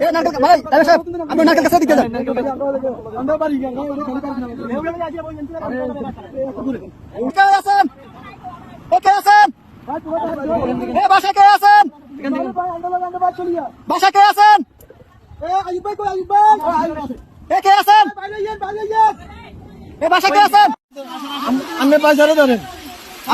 এ নারকেল ভাই ডাক্তার সাহেব আপনি নারকেল কাছে দিকে যান। কে আছেন? এ কে আছেন? এ বাসা কে আছেন? বাসা কে আছেন? এ কে আছেন? এ বাসা কে আছেন? আপনি পয়সারে ধরেন।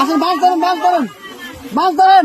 আসেন মাছ ধরেন মাছ ধরেন। মাছ ধরেন।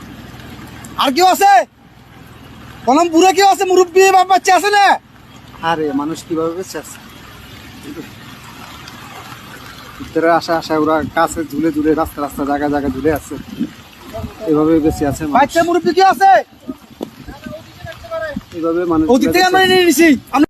আর কেউ আছে? কলম বুড়ে কেউ আছে? মুরব্বী বাচ্চা আছে না? আরে মানুষ কীভাবে বেঁচে আছে? ভিতরে আসা আসা ওরা কাছে ঝুলে ঝুলে রাস্তা রাস্তা জায়গায় জায়গায় ঝুলে আছে। এভাবে বেঁচে আছে। বাচ্চা মুরব্বী কেউ আছে? এভাবে মানুষ ওদিক থেকে আমরা নিয়ে নিছি